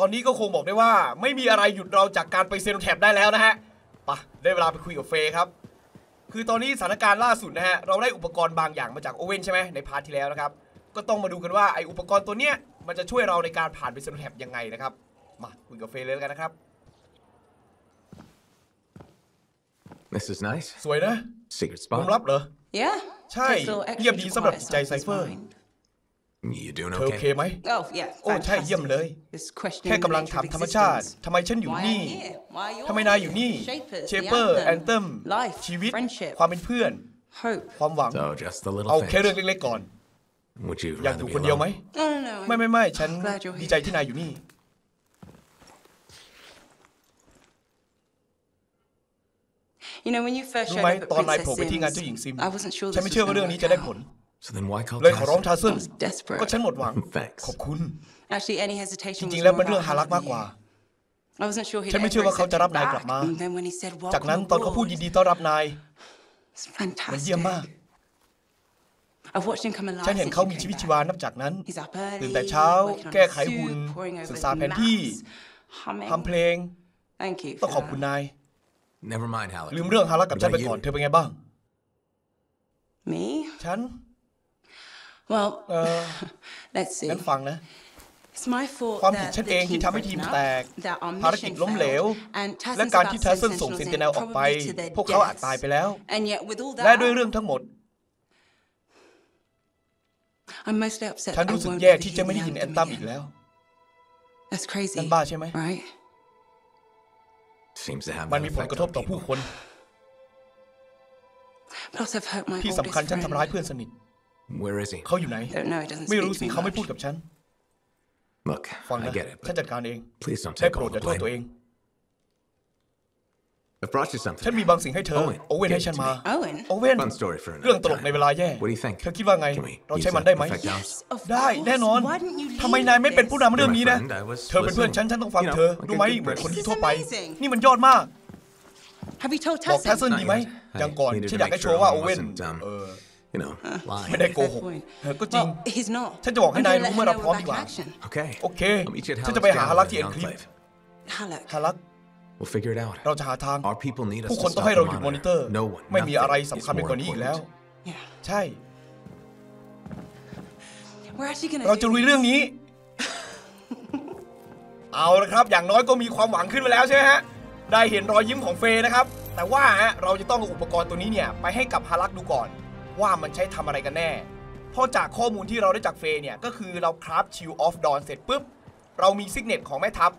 ตอนนี้ก็คงบอกได้ว่า ไม่มีอะไรหยุดเราจากการไปเซโนแท็บได้แล้วนะฮะไปะได้เวลาไปคุยกับเฟย์ครับ คือตอนนี้สถานการณ์ล่าสุดนะฮะเราได้อุปกรณ์บางอย่างมาจากโอเว่นใช่ไหมในพาร์ทที่แล้วนะครับ ก็ต้องมาดูกันว่าไออุปกรณ์ตัวเนี้ยมันจะช่วยเราในการผ่านไปเซโนแท็บยังไงนะครับ มาคุยกับเฟย์เลยแล้วกันนะครับ This is nice. สวยนะ Secret มุม spot. ลับเหรอ Yeah. Chai, Takes a little extra งียบดี to สำหรับ quiet จิตใจ something's Cypher. mind. You doing เธอโอเค okay? ไหม Oh yeah. โอ้ใช่เยี่ยมเลย This question แค่กำลังถามธรรมชาติทำไมฉันอยู่นี่ ทำไมนายอยู่นี่ เชเปอร์ แอนเทมชีวิตความเป็นเพื่อน hope ความหวัง So just the little เอาแค่เรื่อง things. เล็กๆก่อน Would you อยากอ rather ยู่ be คนเดียวไหม alone? No, no, no. ไม่ไม่ไม่ฉัน Glad you're here. ดีใจที่นายอยู่นี่ You know when you first รู้ showed ไหม up at ตอนนายโผล่ Princess ไปที่งานเจ้าหญิง Sims, ซิม I wasn't sure ฉัน this ไม่ was เชื่อว่า gonna เรื่องนี้ work จะได้ out. ผล So then why call เลยขอร้อง Tyson? ทาซึน I was desperate. ก็ฉันหมดหวัง Thanks. ขอบคุณ Actually, any จ hesitation ริ was งๆ แล้ว more มันเรื่อง about ฮารัก her มาก than กว่า me. I wasn't sure he'd ฉันไม่ ever เชื่อว่าเขาจะ accept รับ you นายกลับ back. มา And then when he said จากนั้น welcome ตอนเขาพูด aboard, ยินดีต้อนรับนาย it's มันเยี่ยม fantastic. มาก I've watched him come alive ฉันเห็น since เขา you มี came ชีวิต back. ชีวานับจากนั้น He's up early, ตื่นแต่เช้า working on แก้ his ไขหุ่น suit, poring over ศึก his ษาแผนที่ maps, humming. ทำเพลง Thank you ต้อง for ขอบคุณ that. นาย Never mind, Halleck. ลืมเรื่องฮารักกับฉันไป What about ก่อน you? เธอเป็นไงบ้าง Me? ฉัน Well, เออ let's see. งั้นฟังนะ It's my fault ความผิด that ฉัน the เองที่ team ทำให้ทีม broken แต up, ก that our ภารกิจ mission ล้มเหลว failed, and และ Tassin's การ about ที่ to ทั send สเซนส่ง Sentinels เซน in ติเนลออกไป probably to their พวกเขาอาจ deaths. ตายไปแล้ว And yet with all และด้วย that, เรื่องทั้งหมด I'm mostly upset ฉัน that I รู้สึก won't แย่ ever ที่ hear จะ the ไม่ได้ยินแอน anthem ตัมอีก again. แล้ว That's crazy, นั่นบ้าใช่ไหม right? Seems to have มัน that มีผล effect กระทบ on ต่อผู้ people. คน Plus I've hurt my ที่ oldest สำคัญฉัน friend. ทำร้ายเพื่อนสนิท Where is he? เขาอยู่ไหน Don't know, he doesn't ไม่ speak รู้ to สิ me เขาไม่พูด much. กับฉัน Look, ฟัง I นะ get it, ฉัน but จัดการเอง please don't ได้ take โปร all ด the อย่าโทษตัวเอง blame. I've brought you something. ฉันมีบางสิ่งให้เธอ Owen โอเว่น gave ให้ it ฉัน to มา me. Owen? โอเว่น Fun story for เรื่อง another ตลกใน time. เวลาแย่ What do you think? เธอคิดว่าไง Can we เรา use ใช้มัน that ได้ไหม perfect house? Yes, of ได้ course. แน่นอน Why didn't you ทำไม lead นายไม่เป็น this? ผู้นำเรื่องนี้นะ You're my friend, I was เธอเป็นเพื่อนฉัน ฉันต้องฟัง You know, เธอ like a ดูไหม good เหมือนคน person. ที่ทั่วไป This is amazing. นี่มันยอดมาก Have you told บอกแทส Tassin? เซนดีไหม Not yet. ยังก่อน I needed to ฉันอยาก make ให้โช sure ว์ว่าโอ Owen เว่น wasn't, um, เออ You know, lying. ไม่ได้โก Fair หก point. เออก็จริง Well, he's not. ฉันจะบอกให้ I'm นาย gonna รู้ let เมื่อ him เรา know พร้อม we're ดี back กว่า in action. Okay. โอเค I'll meet you at ฉัน Halleck's จะไปหา Gallery ฮารัก in ที่ the เอ็นคลิฟ Enclave. Halleck. ฮารัก We'll figure it out. เราจะหาทาง Our people need us ผู้ to คนต้อง stop ให้ the เราหยุดมอนิเตอร์ monitor. No one, ไม่มีอะไร nothing สำ is คัญไป more กว่านี้อีกแล้ว important. Yeah. ใช่ We're actually gonna เราจะ do ลุย this. เรื่องนี้ เอาละครับ อย่างน้อยก็มีความหวังขึ้นมาแล้วใช่ไหมฮะ ได้เห็นรอยยิ้มของเฟย์นะครับ แต่ว่าฮะเราจะต้องเอาอุปกรณ์ตัวนี้เนี่ย ไปให้กับฮารักดูก่อน ว่ามันใช้ทำอะไรกันแน่ เพราะจากข้อมูลที่เราได้จากเฟย์เนี่ย ก็คือเราคราฟชิลออฟดอนเสร็จปุ๊บ เรามีซิกเนตของแม่ทัพ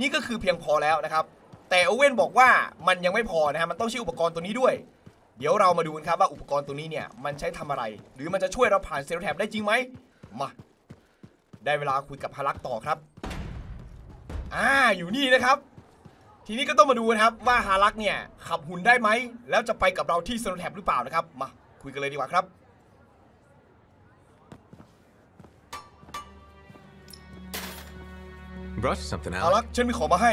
นี่ก็คือเพียงพอแล้วนะครับ แต่โอเว่นบอกว่ามันยังไม่พอนะฮะมันต้องใช้อุปกรณ์ตัวนี้ด้วย เดี๋ยวเรามาดูกันครับว่าอุปกรณ์ตัวนี้เนี่ยมันใช้ทำอะไร หรือมันจะช่วยเราผ่านเซลล์แท็บได้จริงไหมมาได้เวลาคุยกับฮารักต่อครับอ่าอยู่นี่นะครับทีนี้ก็ต้องมาดูนะครับว่าฮารักเนี่ยขับหุ่นได้ไหม แล้วจะไปกับเราที่เซโนแท็บหรือเปล่านะครับ มา คุยกันเลยดีกว่าครับ Brought you something, ฮารั Alec. กฉันมีของมาให้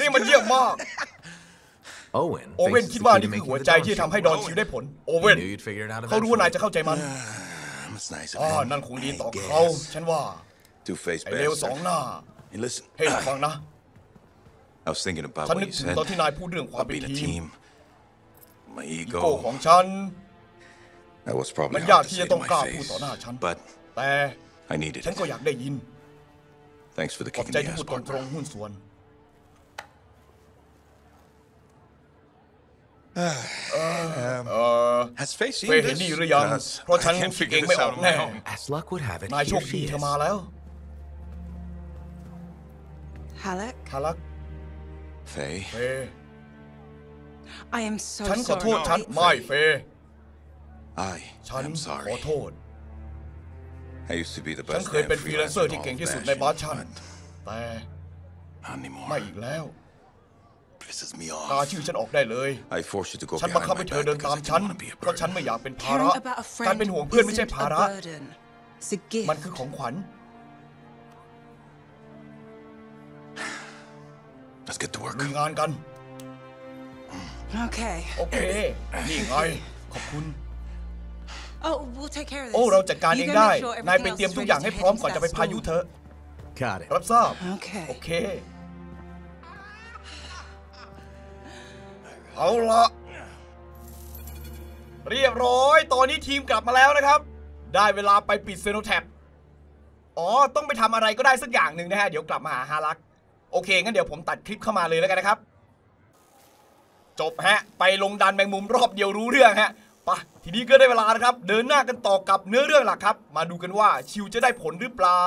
นี่มันเยี่ยมมาก Owen. โอเว่น thinks คิด it's ว่า the key นี่ to คือ making หัว the ใจ Dawn ที่ Show. ทำให้ดอนชิวได้ผล โอเว่น Knew you'd figure it out เขารู้ว่านาย eventually. จะเข้าใจมัน That's nice อ๋อ of him. นั่นคงดีต่อ I เขา guess. ฉันว่า Two-faced ไอเลวสอง bastard. หน้า Hey, listen. เฮ้ยฟังนะ I was thinking about ฉัน what นึก you ถึง said ตอนที่นายพูดเรื่องความ about เป็น being a ทีม team. My อีโก้ ego. ของฉัน That was probably มันยาก hard to ที่ say จะ to ต้องกล้า my พูด face. ต่อหน้าฉัน But แต่ I needed ฉัน it. ก็อยากได้ยิน Thanks for the ขอบ kick in ใจ the ที่ ass, พูดตรง partner. ๆหุ้นส่วน เออ Has Faye เฟ seen ยเห็น this? นี่หรือยัง 'Cause เพราะฉัน I can't คิด figure เองไม่ this ออ out ก on แน่ my own. As luck would have it, นายโช here ค she ดี is. เธอมาแล้ว Halleck, ฮารัก Faye, เฟย I am so ฉันขอ sorry. โทษฉัน I- ไม่เฟย I ฉัน am ขอ sorry. โทษ I used to be the ฉัน best เคย damn เป็นฟรีแลนเซอ freelancer ร์ที่ in เก่ง all ที่ of สุดในบาร์ชัน fashion, แต่ but not anymore. ไม่อีกแล้ว Pisses me กา off. ชื่อฉันออกได้เลย I forced you to go ฉันบัง behind คับ my ให้เธอ back เดิน because ตาม I ฉัน didn't want to be a เพราะฉัน burden. ไม่อยากเป็นภา Caring ระ about a การ friend เป็นห่วงเพื่อนไม่ใช่ isn't ภา a ระ burden. It's a gift. มันคือของขวัญ Let's get to work. ลุยงานกัน Okay. โอเค นี่ไง ขอบคุณ Oh, we'll take care of this. โอ้ เราจัดการ You เอง go ได้ make sure นายไป everything เตรียม else ทุ is กอย่าง ready ให้ to พร้อม head ก่อน into จะไป that พายุ storm. เธอ Got it. รับทราบ Okay. โอเค เอาละเรียบร้อย ตอนนี้ทีมกลับมาแล้วนะครับ ได้เวลาไปปิดเซโนแท็บอ๋อ ต้องไปทำอะไรก็ได้สักอย่างหนึ่งนะฮะ เดี๋ยวกลับมาหาฮารัก โอเคงั้นเดี๋ยวผมตัดคลิปเข้ามาเลยแล้วกันนะครับ จบฮะ ไปลงดันแมงมุมรอบเดียวรู้เรื่องฮะไปะทีนี้ก็ได้เวลานะครับ เดินหน้ากันต่อกับเนื้อเรื่องหลักครับ มาดูกันว่าชิวจะได้ผลหรือเปล่า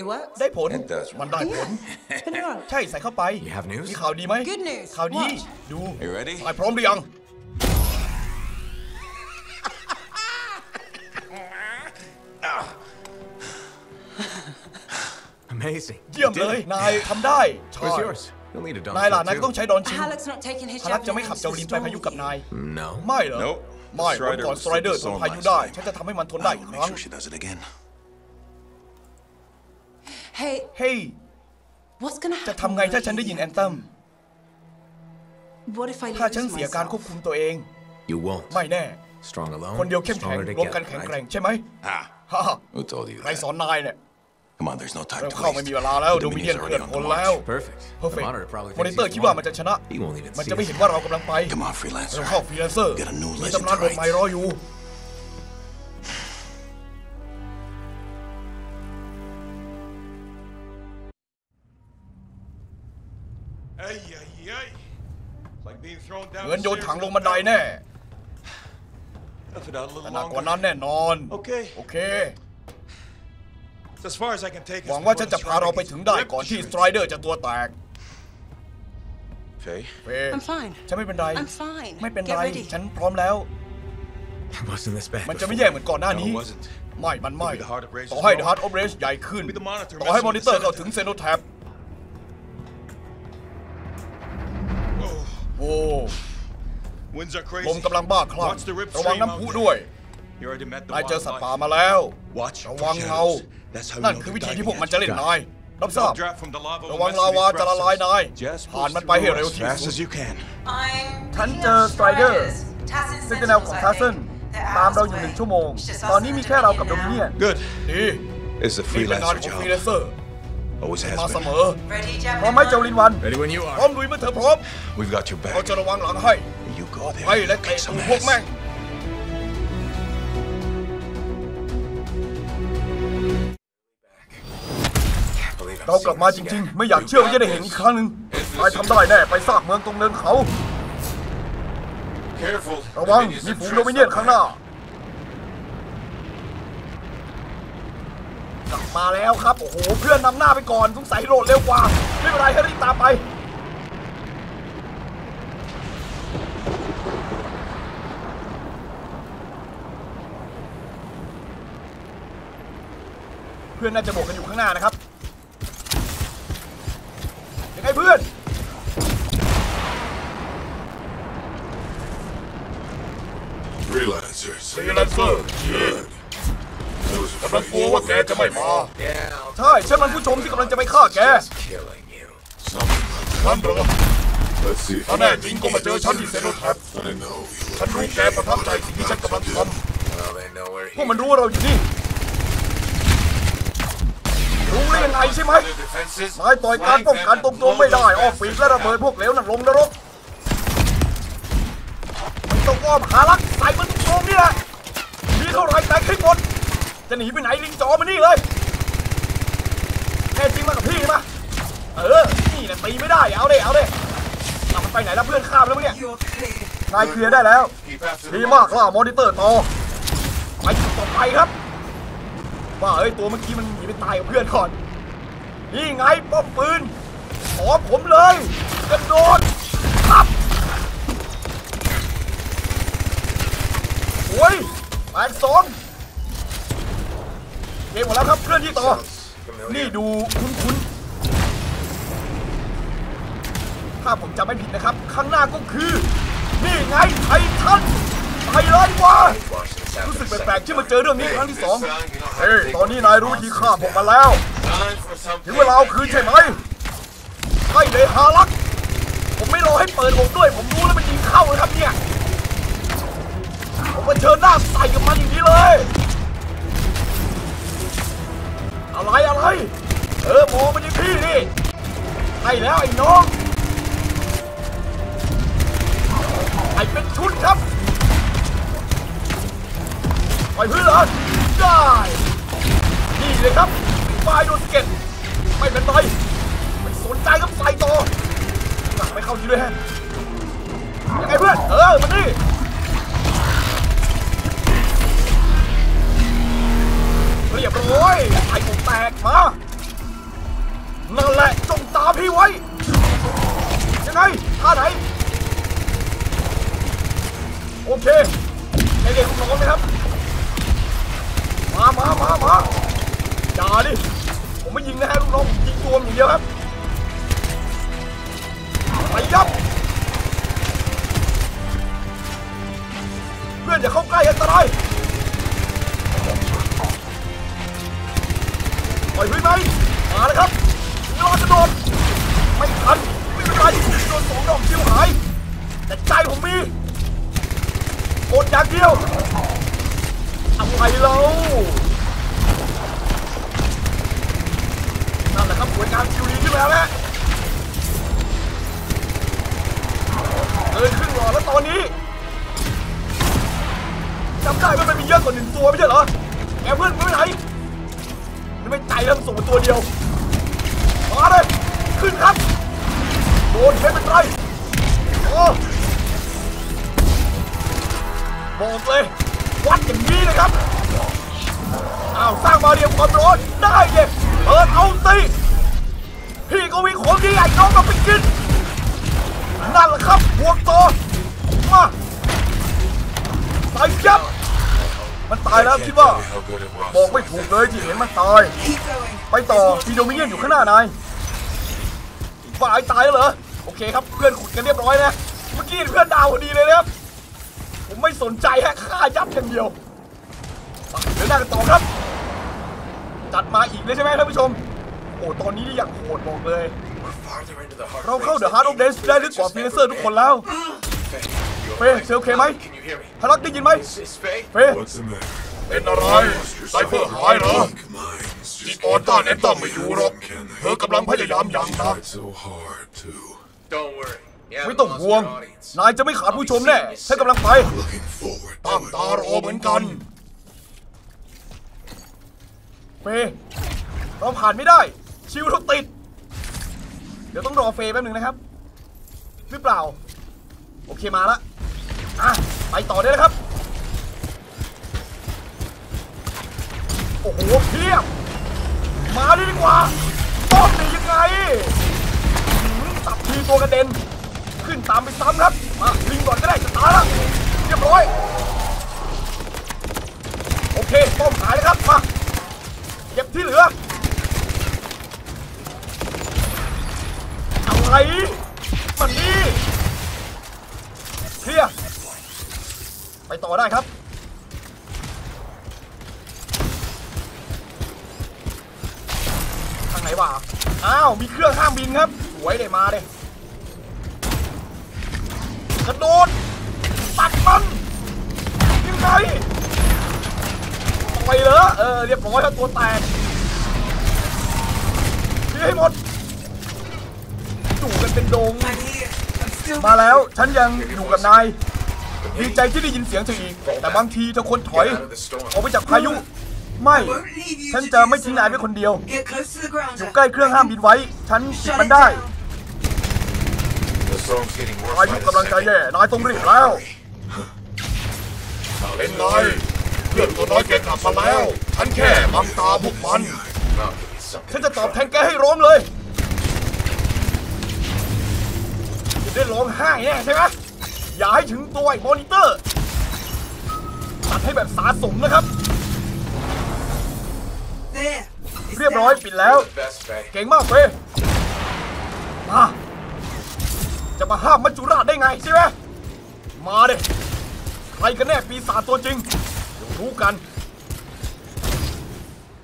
It works. ได้ผล It does. มันได้ผล Spin it on. ใช่ใส่เข้าไป You have news? มีข่าวดีไหม Good news. ข่าวดี Watch. ดู You ready? นายพร้อมหรือยัง Amazing. เยี่ยม You เล did ย it. นายทำได้ใช่ Where's yours? You'll need a dog. นายล่ะ นายก็ต้องใช้ดอนชิว Halleck's not taking his ฮารักจะไม่ javelin ขับ into เจ้า the ลินไปพายุกับ storm. นาย No. ไม่เหรอ Nope. ไม่ Strider วันก่อน was สไตรเดอร์ the ทน storm พายุ last ได้ time. ฉันจะทำให้มันทนได้ I อีก will ครั้ง make sure she does it again. Hey, เฮ้ย what's gonna จะ happen? ทำไงถ้าฉันได้ยินแอนเทม What if I ถ้าฉัน lose เสียการควบ myself? คุมตัวเอง You won't. ไม่แน่ Strong alone. คนเดียวเข้มแข็ง stronger รวมกัน together, แข็งแกร่ง right? ใช่ไหม Ah, ฮ่าฮ่า who told you ใคร that? สอนนายเนี่ย Come on, there's no time เร็ว to เข้าไม่ waste. มีเวลาแล้ว The โดมิเนียน Dominion's เคลื่อน already on พ the ลแล้ว march. Perfect. เพอร์เฟ The ก monitor probably มอนิ thinks เตอร์ he's คิดว่า won. มันจะชนะ He won't even มัน see จะไม่ us. เห็นว่าเรากำลังไป Come on, freelancer. เร็วเข้าฟรีแลนเซอร์ Get a new มี legend ตำนาน to บทใหม่ write. รออยู่ Ay, ay, ay. It's like being thrown down เหมือน the โยน stairs ถัง in ล a งบันได barrel. แน่ Tough it out a แต่ little หนักกว่านั้น longer. แน่นอนโอเคโอเค หวังว่า before ฉัน the จะพาเราไป Strider ถึง gets ได้ ripped ก่อน to ที่ shreds. สไตรเดอร์จะตัวแตก Faye, เฟย์ I'm fine. ฉันไม่เป็นไร I'm fine. ไม่เป็น Get ไร ready. ฉันพร้อมแล้ว It wasn't this bad. มันจะไม่ before. แย่เหมือนก่อนหน้า no, นี้ it wasn't. ไม่ มันไม่ Maybe the Heart of Race ต่อให้ is The Heart of Race ใหญ่ขึ้น Maybe the monitor ต่อให้ messing มอ with นิ the เตอร์เข้าถึง Cenotaph. เซโนแท็บ Oh, โอ้ winds are crazy. ลมกำลังบ้าคลั่ง Watch the rip ระวัง stream น้ำ out พุ there. ด้วย You already met the นายเจอสัตว์ป่า wildlife. มาแล้ว Watch ระ for วังเงา shadows. That's how you นั่น know คือ they're วิธี diving ที่พวกมัน at จะ you. เล่นนายรับทราบ Updraft from the lava will ระวัง mess ลา with วา these จะละลาย thrusters. นาย Just ผ่าน push มันไปให้ through เร็ว as ที่ fast สุด as you can. I'm ฉันเจอสไตรเดอร์ซิกเนลของคาสเซิลตามเราอยู่หนึ่งชั่วโมง ตอนนี้มีแค่เรากับโดมิเนียน Good. ดี It's a นี่เป็นงาน freelancer ของฟรี job. แลนเซอร์ Always มา has เสม been. อ ready, พร้อมไหมเจ้าลินวัน Ready when you พร้อ are. มลุยเมื่อเธอพร้อม We've got your เรา back. จะระวังหลังให้ You go ไป there. และเตะ Kick ตู some พวกแม่ง เรากลับมาจริงๆ ไม่อยากเชื่อว่าจะได้เห็นอีกครั้งหนึ่งนายทำได้แน่ ไปซากเมืองตรงเนินเขา Careful. ระวัง มีฝูงโดมิเนียนข้างหน้า กลับมาแล้วครับ โอ้โห เพื่อนนำหน้าไปก่อน สงสัยโหลดเร็วกว่า ไม่เป็นไรให้รีบตามไป เพื่อนน่าจะโบกกันอยู่ข้างหน้านะครับ ใช่ฉันมันผู้ชมที่กำลังจะไปฆ่าแก Killing you. นั่นเหรอ Let's see ถ้าแน่จริงก็มาเจอฉันที่เซโนแท็บ I know ฉันรู้แกประทับใจสิ่งที่ฉันกำลังท Well, they know we're ำพวก here. มันรู้ว่าเราอยู่นี่รู้ได้ยังไงใช่ไหม defenses. นายต่อยการป้องกันตรงๆไม่ได้ออกฝีกและระเบิดพวกเหลวนั่นลงนรกมันต้องอ้อมหารักใส่มันตรงๆนี่แหละมีเท่าไหรแตกให้หมดจะหนีไปไหนลิงจอมานี่เลยแน่ จริงมากับพี่มาเออ นี่นะตีไม่ได้ เอาเลยเอาเลยเอามันไปไหนแล้วเพื่อนข้ามแล้วมั้งเนี่ย นายเคลียร์ได้แล้ว ดีมากล่ามอนิเตอร์ต่อไปจุดต่อไปครับ ว่าเอ้ยตัวเมื่อกี้มันหนีไปตายกับเพื่อนก่อน นี่ไงป้อมปืน ขอผมเลย กระโดดครับโอ้ยแปดสองเกมหมดแล้วครับเคลื่อนที่ต่อ นี่ดูคุ้นๆ ถ้าผมจำไม่ผิดนะครับ ข้างหน้าก็คือ นี่ไงไททันไปเลยว่ะรู้สึกแปลกๆที่มาเจอเรื่องนี้ครั้งที่สองเฮ้ยตอนนี้นายรู้วิธีฆ่าพวกมันแล้ว ถึงเวลาเอาคืนใช่ไหมใช่เลยฮารัก ผมไม่รอให้เปิดวงด้วย ผมรู้แล้วมันยิงเข้าเลยครับเนี่ย ผมมาเชิญหน้าใส่กับมันอย่างนี้เลย อะไรอะไร เออมองมาที่พี่นี่ใช่แล้วไอ้น้อง ไอ้เป็นชุดครับปล่อยเพื่อนเหรอได้ นี่เลยครับไฟโดนเก็ตไม่เป็นไรไม่สนใจครับใส่ต่อหนักไม่เข้าทีด้วยฮะยังไงเพื่อน เออมาดิ ยบร้อยไอ้ผมแตกมานั่นแหละจงตามพี่ไว้ ยังไงท่าไหน โอเคให้เด็กน้องนะครับ มามามามาอย่าดิ ผมไม่ยิงนะฮะลูกน้อง ยิงตัวมอย่างเดียวครับ ไปยับ เพื่อนอย่าเข้าใกล้อันตราย ปล่อยพื้นไหมมาเลยครับรอจะโดนไม่ทันไม่เป็นไรโดนสองดอกชิวหาย แต่ใจผมมีอดอย่างเดียวอะไรเรานั่นแหละครับผลงานคิวดีขึ้นมาแล้วนะเกินครึ่งหลอแล้วตอนนี้จำได้ว่ามันมีเยอะกว่าหนึ่งตัวไม่ใช่เหรอแกเพื่อนไม่ไหน มันไม่ใจแล้วมันส่งมาตัวเดียวมาเลยขึ้นครับโดนไม่เป็นไรโอ้บอกเลยวัดอย่างนี้นะครับอ้าวสร้างมาเรียมความร้อนได้เลยเปิดเอาสิพี่ก็มีของดีใหญ่น้องมาไปกินนั่นแหละครับบวกต่อมาตายยับ มันตายแล้วคิดว่า How good it was. บอกไม่ถูกเลยที่เห็นมันตาย Keep going. ไปต่อมีโดมิเนียนอยู่ข้างหน้านายฝ่ายตายแล้วเหรอ โอเคครับเพื่อนขุดกันเรียบร้อยนะ เมื่อกี้เพื่อนดาวพอดีเลยนะครับ ผมไม่สนใจฮะฆ่ายับอย่างเดียวไปเดินหน้ากันต่อครับ จัดมาอีกเลยใช่ไหมท่านผู้ชม โอ้ตอนนี้นี่อย่างโหดบอกเลย We're farther into the heart เราเข้าเดอะฮาร์ดออฟเดนส์ได้ลึกกว่าฟินเซอร์ทุกคนแล้ว Faye, you เฟย์ alright? เซลเคไหม Can you hear me? ฮารักได้ยินไหม Is, is Faye? เฟย์ What's the matter? เป็นอะไรไซเฟอร์หายเหรอ Minds จี just ออนต้านแอนตอมไม่อยู่หรอกเธอกำลังพยายามอย่างหนัก tried so hard to. Don't worry. You ไม่ haven't ต้อง lost ห่วง your audience. นายจะไม่ขาดผู้ชมแน่ฉันกำลังไป Looking forward ตั้ง to ตารอเหมือนกันเฟย์เราผ่านไม่ได้ ชิวเราติด เดี๋ยวต้องรอเฟย์แป๊บหนึงนะครับ หรือเปล่า โอเคมาละอะไปต่อได้แล้วครับ โอ้โหเพียบ มาดิดีกว่าต้องหนียังไงหืมสับทีตัวกระเด็น ขึ้นตามไปซ้ำครับ มาลิงก่อนก็ได้จะตายล้วเรียบร้อย โอเคป้อมหายแล้วครับ มาเก็บที่เหลืออะไรมันนี่ เคลียร์ไปต่อได้ครับทางไหนวะอ้าว มีเครื่องห้ามบินครับสวยเลยมาเลยกระโดดตัดมันยังไงปล่อยเอเออเรียบร้อยแล้วตัวแตกเคลียร์ให้หมดจู่กันเป็นดง มาแล้วฉันยังอยู่กับนายดีใจที่ได้ยินเสียงเธออีก แต่บางทีเธอควรถอย Get out of the storm. ออกไปจากพายุ ไม่ won't leave you ฉัน to จะ do ไม่ทิ้งนายไว้คนเดียว Get close to the ground. อยู่ใกล้เครื่องห้ามบินไว้ ฉันปิด Shut มัน it ได้ down. The storm's getting worse พายุ by the กำลังจะ second. แย่ นายต้องรีบแล้ว เป็นไงเพื่อนตัวน้อยแกกลับมาแล้ว ฉันแค่บังตาพวกมัน I'll give you something. ฉันจะตอบแทนแกให้ร้องเลย ได้ร้องไห้แน่ใช่ไหมอย่าให้ถึงตัวไอ้มอนิเตอร์ตัดให้แบบสาสมนะครับ There. It's เรียบร้อย down. ปิดแล้ว You're the best, Faye. เก่งมากเฟยมาจะมาห้ามมัจจุราชได้ไงใช่ไหมมาเด้ใครกันแน่ปีศาจตัวจริงเดี๋ยวรู้กัน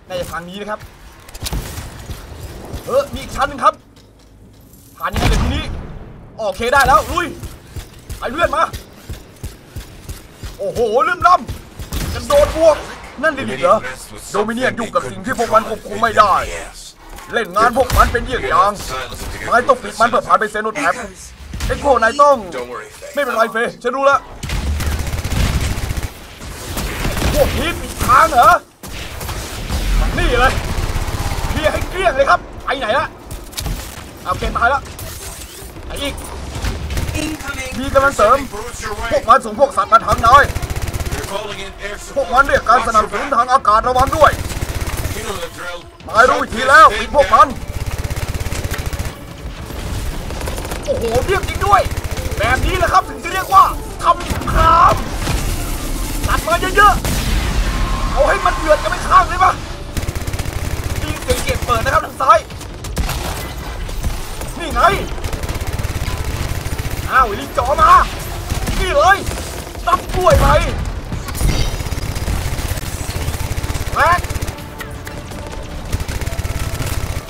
น่าจะทางนี้นะครับ เออมีอีกชั้นหนึงครับทผ่านยังไงเลยทีนี้ โอเคได้แล้ว ลุยไปเพื่อนมา โอ้โหลืมล้ำกระโดดบวก นั่นดิเหรอ โดมิเนียนยุ่งกับสิ่งที่พวกมันควบคุมไม่ได้ เล่นงานพวกมันเป็นเยี่ยงอย่างนายต้องปิดมันเพื่อผ่านไปเซนโนแท็บเอ็กโคนายต้อง ไม่เป็นไรเฟฉันรู้แล้วพวกนี้ปิดทางเหรอ นี่เลยเคลียร์ให้เกลี้ยงเลยครับ ไปไหนละเอาเกมตายแล้ว อ้อีก Incoming. มีกำลังเสริม Brutes your พวก way. มันส่งพวกสัตว์มาทางนาย You're calling in air พวก support. มันเรียกการสนับสนุนทางอากาศระวังด้วย You know the drill. นายรู้วิธีแล้วปิดพวกมัน โอ้โหเรียกจริงด้วย แบบนี้แหละครับถึงจะเรียกว่าทำสงครามตัดมาเยอะๆ เอาให้มันเดือดกันไม่ข้างเลยปะยิงเสียงเก็บเปิดนะครับทางซ้าย นี่ไง อ้าวลิงจ่อมา นี่เลยตับกล้วยไปแม็ก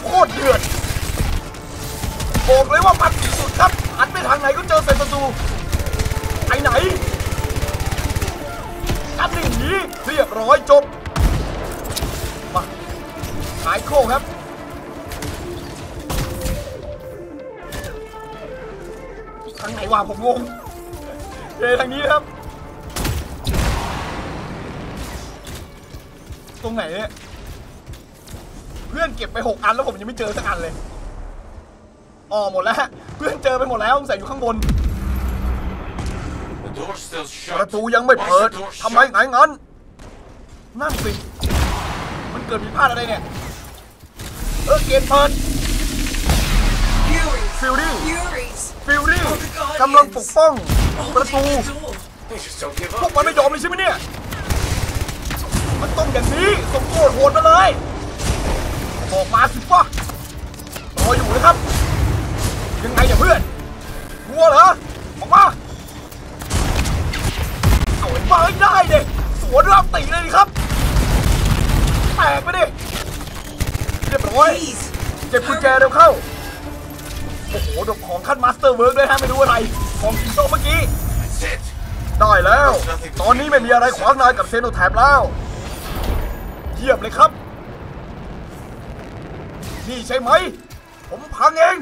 โคตรเดือดบอกเลยว่ามันสุดครับหันไปทางไหนก็เจอเซนประตูไปไหนกันหนึ่งหนีเรียบร้อยจบ ทางไหนวะผมงงเจทางนี้ครับ ตรงไหนเนี่ยเพื่อนเก็บไปหกอันแล้วผมยังไม่เจอสักอันเลยอ๋อหมดแล้วฮะเพื่อนเจอไปหมดแล้วใส่อยู่ข้างบน The door's still ป shut. ระตูยังไม่ Why's เปิด the door ทำไม shut? ไงงั้นนั่นสิมันเกิดผิดพลาดอะไรเนี่ยเออเกมเปิด Furies. ฟิลลี่ Furies. ฟิลลี่กำลังปกป้องประตู Opening the door. They just don't give พวก up. มันไม่ยอมเลยใช่ไหมเนี่ย มันต้องอย่างนี้ส่งโคตรโหดมาเลยบอกมาสิวะรออยู่นะครับ ยังไงอย่าเพื่อนกลัวเหรอออกมาเอาไอ้บ้าให้ได้เด็สวนรับตีเลยดิครับแตกไปดิเรียบร้อย Please. เก็บกุญแจเร็วเข้าโอ้โห ดบของขั้นมาสเตอร์เวิร์กด้วยฮะไม่รู้อะไร ของกิโซเมื่อกี้ ได้แล้ว ตอนนี้ไม่มีอะไรขวางนายกับเซโนแทบแล้ว เยี่ยมเลยครับ นี่ใช่ไหม ผมพังเอง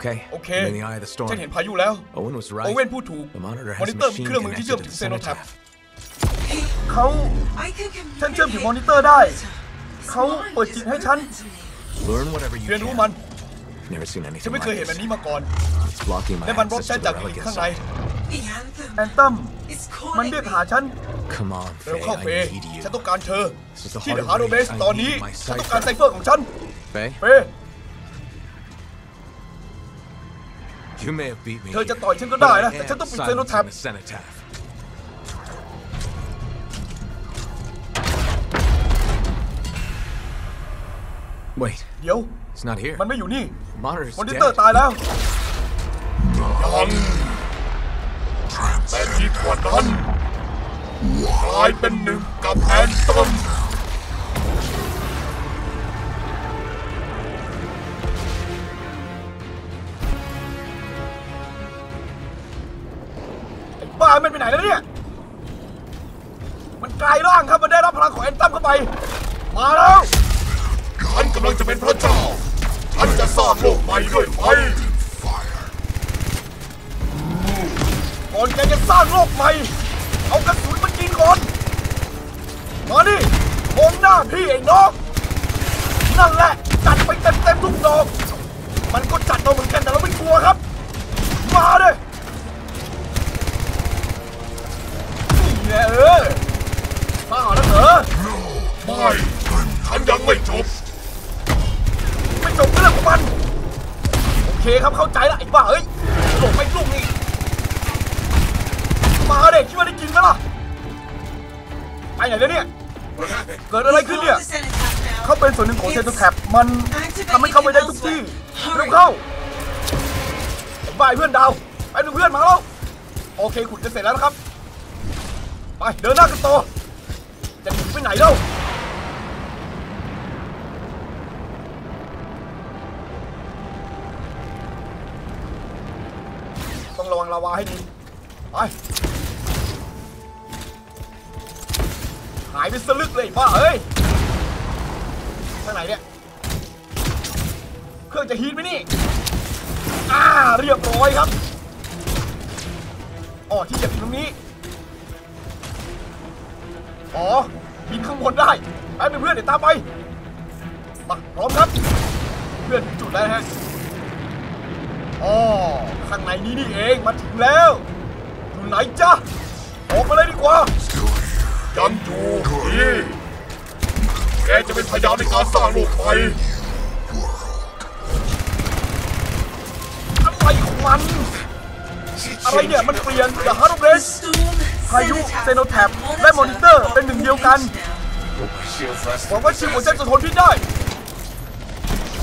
Okay. Okay. I'm in the eye of the storm. ฉันเห็นพายุแล้ว Owen was โอ right. เว่นพูดถูก The monitor มอ has นิ a เตอร์มี machine เครื่องมือที่เชื่อม connected ถึง to เซโนแทบ Cenotaph. เขา I can ฉันเชื่อมถึง communicate มอนิเตอร์ได้ This เขา mind เปิด is จิตให้ฉัน open to me. Learn whatever you เรียนรู้ can. มัน Never seen ฉัน anything ไม่ like เคยเห็นแบบ this. นี้มาก่อน It's blocking my และมันบล็อก access ฉัน to จาก the อีก relic ข้างใน inside. The anthem แอนตัม is มัน calling เรียก me. หาฉัน Come on, เร็ว Faye. เข้าเฟ I ย์ need you. ฉันต้องการเธอ This is the ที่ heart เด of อะฮาร์โด the เบส race. I ตอนนี้ need my ฉันต้องการไซ cipher. เฟอร์ของฉัน Faye, เฟ เธอจะ here, ต่อยฉันก็ but ได้ I นะ แต่ฉัน am ต้องปิดเซโนแทบ silencing the cenotaph. Wait, เดี๋ยว it's not here. มันไม่อยู่นี่ Monitor's มอนิเตอร์ dead. ตายแล้วยังแต่ดีกว่านั้นกลายเป็นหนึ่งกับแอนตัม ไปไหนแล้วเนี่ย มันกลายร่างครับ มันได้รับพลังของแอนตัมเข้าไป มาแล้ว ฉันกำลังจะเป็นพระเจ้า ฉันจะสร้างโลกใหม่ด้วยไฟก่อนแกจะสร้างโลกใหม่ เอากระสุนมากินก่อน มาดิมองหน้าพี่ไอ้น้องนั่นแหละจัดไปเต็มเต็มๆทุกดอก มันก็จัดเราเหมือนกันแต่เราไม่กลัวครับ มาเลย นี่แหละเออมาหาแล้วเหรอไม่ฉันยังไม่จบ ไม่จบเรื่องของมัน โอเคครับเข้าใจละไอ้บ้าเอ้ยหลบไม่ลุ่งนี่ มาเด็กคิดว่าได้กินไหมล่ะไปไหนแล้วเนี่ย เกิดอะไรขึ้นเนี่ย เขาเป็นส่วนหนึ่งของเซนต์แท็บมันทำให้เขาไปได้ทุกที่เร็วเข้าบ้าไอ้เพื่อนดาว ไปดูเพื่อนมาแล้วโโอเคขุดจะเสร็จแล้วนะครับ ไปเดินหน้ากันต่อจะหนีไปไหนเล่าต้องระวังลาวาให้ดีไปหายไปสลึกเลยบ้าเฮ้ยทางไหนเนี่ยเครื่องจะฮีทไหมนี่อ่าเรียบร้อยครับอ๋อที่เหยียบตรงนี้ อ๋อยิงข้างบนได้ไปเป็นเพื่อนเดี๋ยวตามไปมาพร้อมครับ เพื่อนจุดแล้วฮะอ๋อข้างในนี้นี่เองมาถึงแล้วอยู่ไหนจ๊ะออกมาเลยดีกว่ายังอยู่นี่แกจะเป็นพยานในการสร้างโลกไฟอะไรของมัน อะไรเนี่ย มันเปลี่ยนจาฮาร์ดเรส พายุเซโนแท็บและมอนิเตอร์เป็นหนึ่งเดียวกัน My shield's less หวังว่าชิวของฉันจะทนพิษได้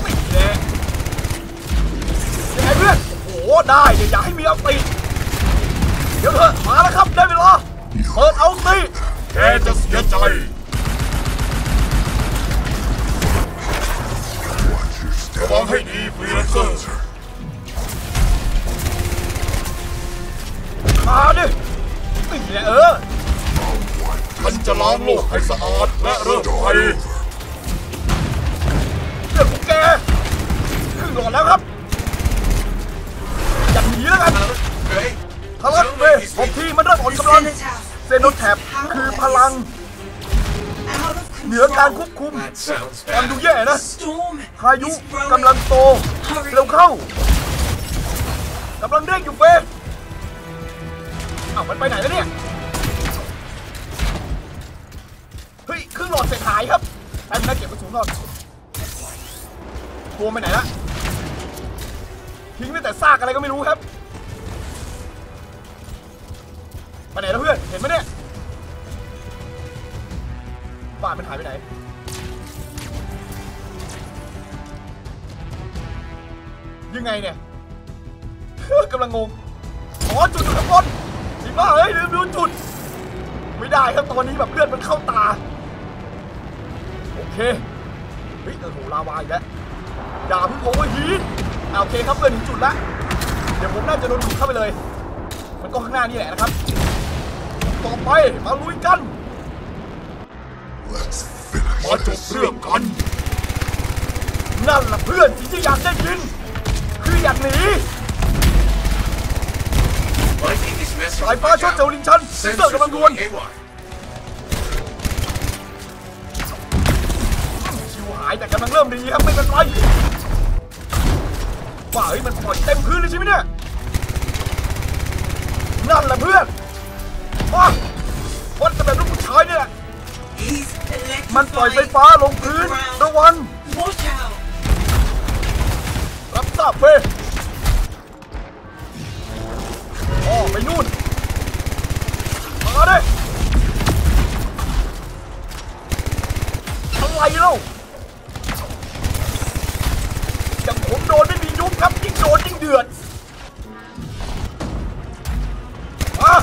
ไม่แน่ยังไงเพื่อนโอ้โหได้เดี๋ยวอย่าให้มีเอาตีเดี๋ยวเถอะมาแล้วครับได้เวลาเปิดเอาตีแกจะเสียใจระวังให้ดีฟรีแลนเซอร์มาดิ นี่แหละเออฉันจะล้างโลกให้สะอาดและเริ่มไฟเรื่องของแกครึ่งหลอดแล้วครับอย่าหนีแล้วกัน Hey, ทารักเวบอกทีมันเริ่มอ่อนกำลังเซโนแท็บคือพลัง เหนือการควบคุมฟังดูแย่นะพายุกำลังโตเร็วเข้ากำลังเร่งอยู่เฟย อ้าวมันไปไหนแล้วเนี่ย เฮ้ยเครื่องหลอดเสร็จหายครับแป๊บนะเก็บกระสุนก่อนตัวไปไหนละทิ้งไว้แต่ซากอะไรก็ไม่รู้ครับไปไหนแล้วเพื่อน เห็นไหมเนี่ยบ้านมันหายไปไหนยังไงเนี่ยกำลังงง อ๋อจุดอยู่ข้างบน บ้าเฮ้ยลืมดูจุด ไม่ได้ครับตอนนี้แบบเลือดมันเข้าตา โอเคเฮ้ยโอ้โหลาวาอีกแล้วอย่าเพิ่งโอเวอร์ฮีทอะโอเคครับเพื่อนถึงจุดแล้วเดี๋ยวผมน่าจะโดนดูดเข้าไปเลย มันก็ข้างหน้านี่แหละนะครับ ต่อไปมาลุยกัน Let's finish มาจบ this. เรื่องกัน นั่นแหละเพื่อนที่อยากได้ยิน คืออยากหนี Lightning is messing สายฟ้าช็อตเจล tower. ลิงชันเซนเซอร์กำลังดวน going haywire. ชิวหายแต่กำลังเริ่มดีครับไม่เป็นไรว่าเฮ้ยมันปล่อยเต็มพื้นเลยใช่ไหมเนี่ยนั่นแหละเพื่อนว้าวัดกันแบบลูกผู้ชายเนี่ยแหละมันปล่อยไฟฟ้าลงพื้นระวังรับทราบเฟยอ๋อไปนู่น มาดิอะไรเล่าอย่างผมโดนไม่มียุบครับยิ่งโดนยิ่งเดือดมา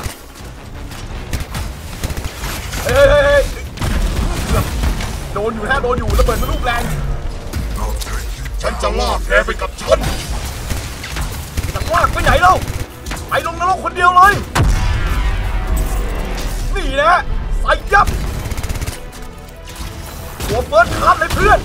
เฮ้ยเฮ้ยเฮ้ยโดนอยู่ฮะโดนอยู่ระเบิดมันลูกแรงฉันจะลากแกไปกับฉันจะลากไปไหนเล่าไปลงนรกคนเดียวเลย นี่นะใส่ยับหัวเฟิร์สคัดเลยเพื่อน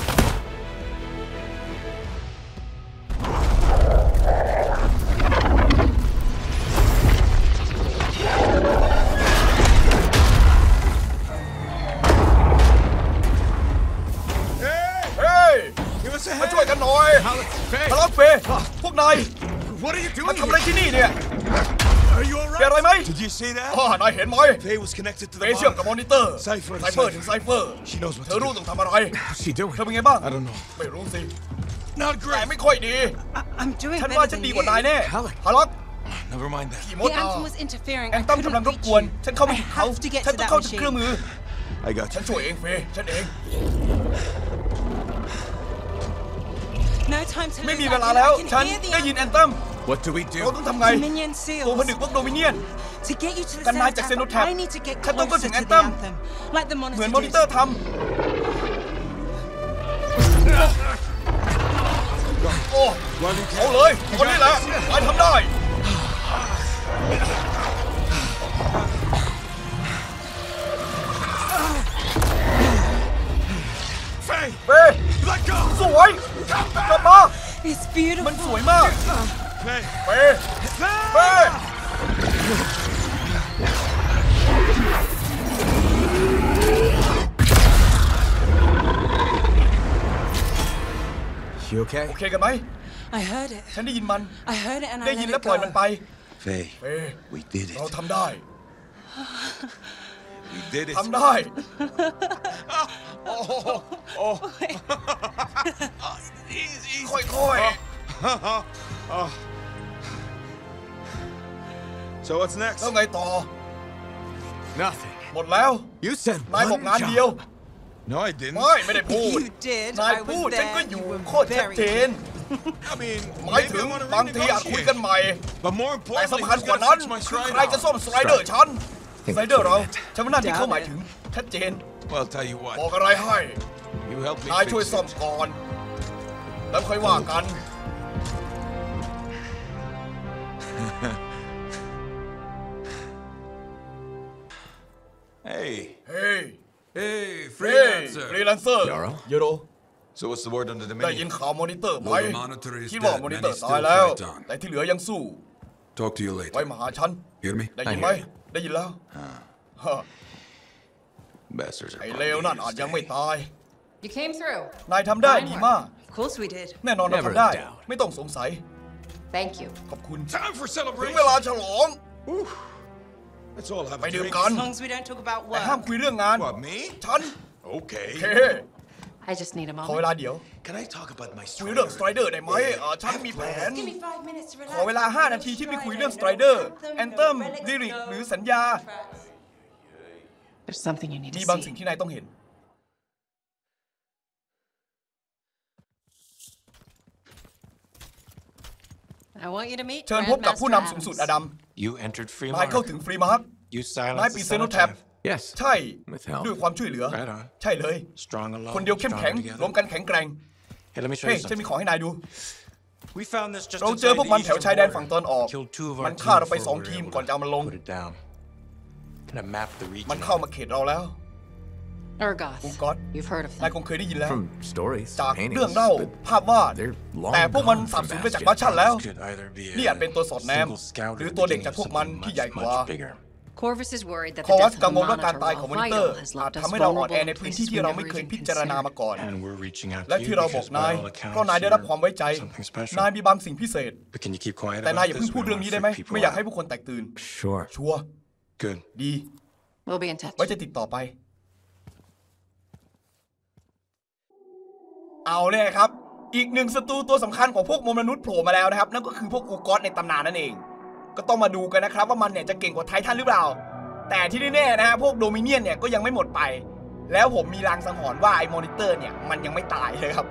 you see that? อ๋อนายเห็นไหม Faye was connected to เฟ the ย์เชื่อมกับ bomb. มอนิเตอร์ ไซเฟอร์ ไซเฟอร์ถึงไซเฟอร์ She knows what เธอ to รู้ do. ต้องทำอะไร What's she doing? เธอเป็นไงบ้าง I don't know. ไม่รู้สิ Not แต่ great. ไม่ค่อยดี I- I'm doing ฉัน better ว่าฉัน than ดี you. กว่านายแน่ Halleck ฮาล็อก Never mind that. ขี่มด The อ่ะ anthem was interfering. แอ I งตั้ม couldn't กำลังรบ reach กวน you. ฉันเข้าไม่ I ถึงเขา have to get ฉัน to ต้อง that เข้าถึง machine. เครื่องมือ I got ฉัน you. ช่วยเองเฟย์ฉันเอง No time to ไม่ lose. มี I เวลา can- แล้ว I can ฉัน hear the ได้ยินแอ anthem. นตัม What do we เรา do? ต้องทำไง Dominion ตัวผ seals. นึกพวกโดมิเนียน To To get you to the กันนายจาก cenotaph, Cenotaph I need to get ฉันต้อง closer ถึง to the Anthem anthem, like the เหมื monitor อนมอนิเตอ did. ร์ทำโอ้เอาเลยคนนี้แหละนายทำได้ Faye, เฟ้ย let go. สวยกลับมา It's beautiful. มันสวยมาก Faye, เฟ้ยเฟ้ย You okay? โอเคกันไหม I heard it. ฉันได้ยินมัน I heard it and ได้ I ยิน let และ it ปล่อยมันไป go. Faye, เฟ้ย we did เรา it. ทำได้ we did it. ทำได้ Easy. ค่อย So what's ๆ next? แล้วไงต่อ Nothing. หมดแล้ว You said นายบอก one งานเดียว job. No, I didn't. ไม่ไม่ได้พูด You did. นาย I พูด was ฉัน there. ก็อยู่ You were โคตรชัด very เจน I mean, หมาย maybe ถึ I ง want to บางทีอาจคุยกัน renegotiate. ใหม่ But more แต่ importantly, สำคัญ who's กว่า gonna นั้น fix my คือ stride ใครจะ off? ซ่อมสไลเดอร์ฉัน Think สไลเดอร์เรา that's what ฉันว่าน่าที่เขาหมายถึงชัดเจน Well, tell you บอ what. กอะไรให้ You help me นาย fix ช่วยซ่อม it. ก่อน แล้วค่อยว่ากัน Hey. เฮ้ย Hey, เฮ้ยฟรีแลนเซอร์ Yarrow? เยโร So what's the word under the ได้ยิน menu? ข่าวมอนิเตอร์ไหม Well, the monitor is คิดว่า dead. มอนิเตอร์ Many ตาย still แล้ว fight on. แต่ที่เหลือยังสู้ Talk to you ไว้ later. มาหาฉัน Hear me? ได้ยินไหม ได้ยินแล้วฮะ Bastards are ไอ้เลวนั่นอาจยังไม่ตาย You came through. นายทำได้ดีมาก Of course we did. แน่นอนเรา Never ทำได้ a doubt. ไม่ต้องสงสัย Thank you. ขอบคุณ Time for ถึง celebration. เวลาฉลอง Let's all have ไป a ดื่ม drink. กัน As long as we don't talk about แต่ห้าม work. คุยเรื่องงาน What, me? ฉัน Okay. เฮ้ I just need a ขอเว moment. ลาเดี๋ยว Can I talk about my คุยเรื่อง strider? สไตรเดอร์ได้ไหมเอ่อฉันมีแผน Give me five minutes to relax. ขอเวลา 5 นาทีที่ไม่คุยเรื่องสไตรเดอร์แอนเทมลิริกหรือสัญญา There's something you need มี to บางสิ่ง see. ที่นายต้องเห็น I want you to meet เชิญพบกับผู้นำสูงสุดอดัม You entered free นายเข้าถึงฟรีมาร์ค You นาย silenced ปิด the เซโนแท็บ cenotaph. Yes. ใช่ With help. ด้วยความช่วยเหลือ Right on. ใช่เลย Strong alone. คนเดียวเข้มแข็ง stronger รวม together. กันแข็งแกร่ง Hey, let me show เฮ้ย you ฉันมี something. ของให้นายดู We found this just เราเจอ inside พวก the มันแถว eastern ชายแดน border. ฝั่งตะวันออก Killed two of มั our นฆ่า team เราไป before สอง we were ทีม able ก่อนจะเอามันลง to put it down. And I mapped the region. มันเข้ามาเขตเราแล้ว Urgoth. Urgoth. You've heard of นาย them. คงเคยได้ยินแล้ว From stories, จาก paintings, เรื่องเล่า but ภาพวาด they're long แต่พวกมัน gone สับ from สูญไปจาก Bastion. บัชชันแล้ว Could either be นี่อาจเป็นตัวสอดแนม single scout หรือ the ตัวเด็ก beginning จาก of พวกมัน something ที่ much, ใหญ่กว่า much bigger. Corvus is worried that คอ the วัส death of กัง the วลว่าการ monitor ตายของ while มอนิเตอร์ vital has อาจ left us ทำให้เราอ่อน vulnerable แอ in ในพื้น places ที่ที่ we เรา never ไม่เคย even พิจารณามา considered. ก่อน And we're reaching out และ to ที่ you เราบอก because by นาย all accounts เพราะนายได้รับความไว้ใจ you're something special. นายมีบางสิ่งพิเศษ But can you keep quiet แต่นาย about อย่าเพิ่ง this? พูด We เรื่อง don't นี้ wanna ได้ไหม freak people ไม่อยากให้ out. ผู้คนแตกตื่น Sure. ชัวร์ Good. ดี We'll be in touch. ไว้จะติดต่อไป เอาเนี่ยครับ อีกหนึ่งศัตรูตัวสำคัญของพวกมนุษย์โผล่มาแล้วนะครับ นั่นก็คือพวกอูกอสในตำนานนั่นเอง ก็ต้องมาดูกันนะครับ ว่ามันเนี่ยจะเก่งกว่าไททันหรือเปล่า แต่ที่แน่ๆนะฮะพวกโดมิเนียนเนี่ยก็ยังไม่หมดไป แล้วผมมีลางสังหรณ์ว่าไอ้มอนิเตอร์เนี่ยมันยังไม่ตายเลยครับ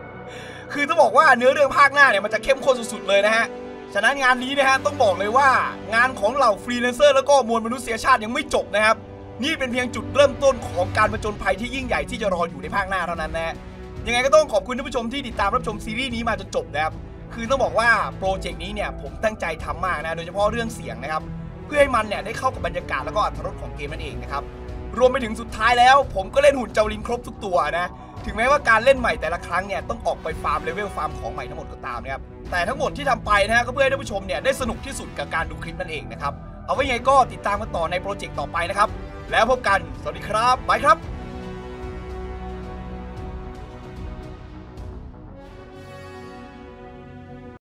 คือต้องบอกว่าเนื้อเรื่องภาคหน้าเนี่ยมันจะเข้มข้นสุดๆเลยนะฮะ ฉะนั้นงานนี้นะฮะต้องบอกเลยว่างานของเหล่าฟรีแลนเซอร์แล้วก็มวลมนุษยชาติยังไม่จบนะครับ นี่เป็นเพียงจุดเริ่มต้นของการผจญภัยที่ยิ่งใหญ่ที่จะรออยู่ในภาคหน้าเท่านั้นนะฮะ ยังไงก็ต้องขอบคุณท่านผู้ชมที่ติดตามรับชมซีรีส์นี้มาจนจบนะครับ คือต้องบอกว่าโปรเจกต์นี้เนี่ยผมตั้งใจทำมากนะ โดยเฉพาะเรื่องเสียงนะครับ เพื่อให้มันเนี่ยได้เข้ากับบรรยากาศแล้วก็อรรถรสของเกมนั่นเองนะครับ รวมไปถึงสุดท้ายแล้ว ผมก็เล่นหุ่นเจ้าลิงครบทุกตัวนะ ถึงแม้ว่าการเล่นใหม่แต่ละครั้งเนี่ยต้องออกไปฟาร์มเลเวลฟาร์มของใหม่ทั้งหมดก็ตามนะครับ แต่ทั้งหมดที่ทำไปนะฮะก็เพื่อให้ท่านผู้ชมเนี่ยได้สนุกที่สุดกับการดูคลิปนั่นเองนะครับ เอาไว้ยังไงก็ติดตามกันต่อในโปรเจกต์ต่อไปนะครับ แล้วพบกัน สวัสดีครับ บายครับ